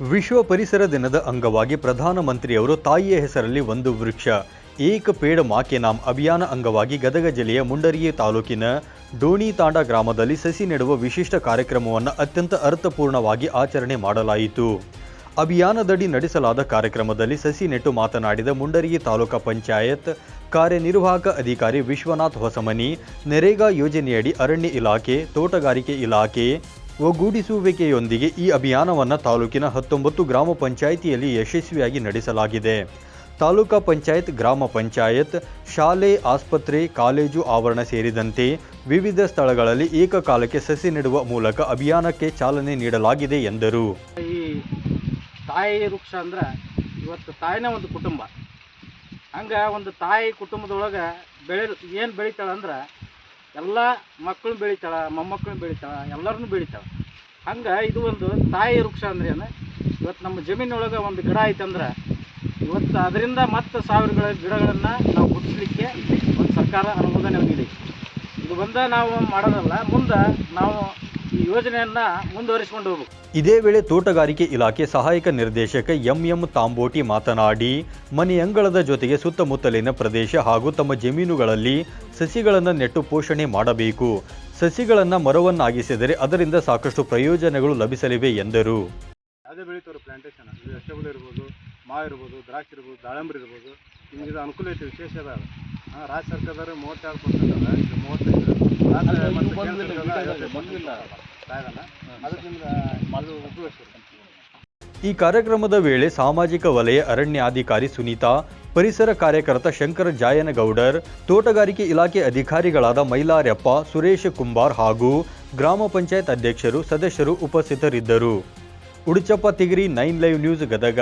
ವಿಶ್ವ ಪರಿಸರ ದಿನದ ಅಂಗವಾಗಿ ಪ್ರಧಾನಮಂತ್ರಿಯವರು ತಾಯಿಯ ಹೆಸರಲ್ಲಿ ಒಂದು ವೃಕ್ಷ, ಏಕ ಪೇಡ ಮಾಕೆ ನಾಮ್ ಅಭಿಯಾನ ಅಂಗವಾಗಿ ಗದಗ ಜಿಲ್ಲೆಯ ತಾಲೂಕಿನ ಡೋಣಿತಾಂಡ ಗ್ರಾಮದಲ್ಲಿ ಸಸಿ ನೆಡುವ ವಿಶಿಷ್ಟ ಕಾರ್ಯಕ್ರಮವನ್ನು ಅತ್ಯಂತ ಅರ್ಥಪೂರ್ಣವಾಗಿ ಆಚರಣೆ ಮಾಡಲಾಯಿತು. ಅಭಿಯಾನದಡಿ ನಡೆಸಲಾದ ಕಾರ್ಯಕ್ರಮದಲ್ಲಿ ಸಸಿ ನೆಟ್ಟು ಮಾತನಾಡಿದ ಮುಂಡರಿಗೆ ತಾಲೂಕಾ ಪಂಚಾಯತ್ ಕಾರ್ಯನಿರ್ವಾಹಕ ಅಧಿಕಾರಿ ವಿಶ್ವನಾಥ್ ಹೊಸಮನಿ, ನರೇಗಾ ಯೋಜನೆಯಡಿ ಅರಣ್ಯ ಇಲಾಖೆ, ತೋಟಗಾರಿಕೆ ಇಲಾಖೆ ಒಗ್ಗೂಡಿಸುವಿಕೆಯೊಂದಿಗೆ ಈ ಅಭಿಯಾನವನ್ನು ತಾಲೂಕಿನ ಹತ್ತೊಂಬತ್ತು ಗ್ರಾಮ ಪಂಚಾಯಿತಿಯಲ್ಲಿ ಯಶಸ್ವಿಯಾಗಿ ನಡೆಸಲಾಗಿದೆ. ತಾಲೂಕಾ ಪಂಚಾಯತ್, ಗ್ರಾಮ ಪಂಚಾಯತ್, ಶಾಲೆ, ಆಸ್ಪತ್ರೆ, ಕಾಲೇಜು ಆವರಣ ಸೇರಿದಂತೆ ವಿವಿಧ ಸ್ಥಳಗಳಲ್ಲಿ ಏಕಕಾಲಕ್ಕೆ ಸಸಿ ನೆಡುವ ಮೂಲಕ ಅಭಿಯಾನಕ್ಕೆ ಚಾಲನೆ ನೀಡಲಾಗಿದೆ ಎಂದರು. ತಾಯಿ ವೃಕ್ಷ ಅಂದ್ರೆ ಇವತ್ತು ತಾಯಿನೇ ಒಂದು ಕುಟುಂಬ. ಹಂಗ ಒಂದು ತಾಯಿ ಕುಟುಂಬದೊಳಗೆ ಬೆಳೆ ಏನು ಬೆಳಿತಾಳೆ ಅಂದ್ರೆ ಎಲ್ಲ ಮಕ್ಕಳು ಬೆಳಿತಾಳೆ ಮೊಮ್ಮಕ್ಕಳು ಬೆಳಿತಾಳೆ, ಎಲ್ಲರನ್ನೂ ಬೆಳಿತಾಳೆ. ಹಂಗೆ ಇದು ಒಂದು ತಾಯಿ ವೃಕ್ಷ ಅಂದ್ರೆ ಏನು? ಇವತ್ತು ನಮ್ಮ ಜಮೀನೊಳಗೆ ಒಂದು ಗಿಡ ಐತಂದ್ರೆ ಇವತ್ತು ಅದರಿಂದ ಮತ್ತೆ ಸಾವಿರಗಳ ಗಿಡಗಳನ್ನು ನಾವು ಹುಟ್ಟಿಸ್ಲಿಕ್ಕೆ ಒಂದು ಸರ್ಕಾರ ಅನುಮೋದನೆ ನೀಡಿ ಇದು ಬಂದ ನಾವು ಮಾಡೋದಲ್ಲ, ಮುಂದೆ ನಾವು ಈ ಯೋಜನೆಯನ್ನು ಮುಂದುವರಿಸಿಕೊಂಡು ಹೋಗಬೇಕು. ಇದೇ ವೇಳೆ ತೋಟಗಾರಿಕೆ ಇಲಾಖೆ ಸಹಾಯಕ ನಿರ್ದೇಶಕ ಎಂಎಂ ತಾಂಬೋಟಿ ಮಾತನಾಡಿ ಮನೆಯಂಗಳದ ಜೊತೆಗೆ ಸುತ್ತಮುತ್ತಲಿನ ಪ್ರದೇಶ ಹಾಗೂ ತಮ್ಮ ಜಮೀನುಗಳಲ್ಲಿ ಸಸಿಗಳನ್ನು ನೆಟ್ಟು ಪೋಷಣೆ ಮಾಡಬೇಕು. ಸಸಿಗಳನ್ನು ಮರವನ್ನಾಗಿಸಿದರೆ ಅದರಿಂದ ಸಾಕಷ್ಟು ಪ್ರಯೋಜನಗಳು ಲಭಿಸಲಿವೆ ಎಂದರು. ಯಾವುದೇ ಬೆಳೀತಾರೆ ಪ್ಲಾಂಟೇಶನ್ ವೆಜಿಟೇಬಲ್ ಇರ್ಬೋದು ಮಾವು ಇರ್ಬೋದು ದ್ರಾಕ್ಷಿ ಇರ್ಬೋದು ದಾಳಂಬ್ರಿ ಇರ್ಬೋದು ನಿಮಗೆ ಅನುಕೂಲ ಐತಿ ವಿಶೇಷ ಅದ. ರಾಜ್ಯ ಸರ್ಕಾರದವ್ರು ಮೂವತ್ತೆರಡು ಪರ್ಸೆಂಟ್ ಅದ ಈಗ ಮೂವತ್ತೈದು ರಾಜ್ಯ ಮತ್ತು ಕೇಂದ್ರ ಸರ್ಕಾರದ ಐವತ್ತೈದು ಕಾಯ್ದಲ್ಲ ಅದಕ್ಕೆ ನಿಮ್ಗೆ ಅದು ಉಪಯೋಗಿಸ್ಬೇಕು ಈ ಕಾರ್ಯಕ್ರಮದ ವೇಳೆ ಸಾಮಾಜಿಕ ವಲಯ ಅರಣ್ಯಾಧಿಕಾರಿ ಸುನೀತಾ ಪರಿಸರ ಕಾರ್ಯಕರ್ತ ಶಂಕರ ಜಾಯನಗೌಡರ್ ತೋಟಗಾರಿಕೆ ಇಲಾಖೆ ಅಧಿಕಾರಿಗಳಾದ ಮೈಲಾರ್ಯಪ್ಪ ಸುರೇಶ್ ಕುಂಬಾರ್ ಹಾಗೂ ಗ್ರಾಮ ಪಂಚಾಯತ್ ಅಧ್ಯಕ್ಷರು ಸದಸ್ಯರು ಉಪಸ್ಥಿತರಿದ್ದರು. Uduchappa Tigiri nine live news Gadag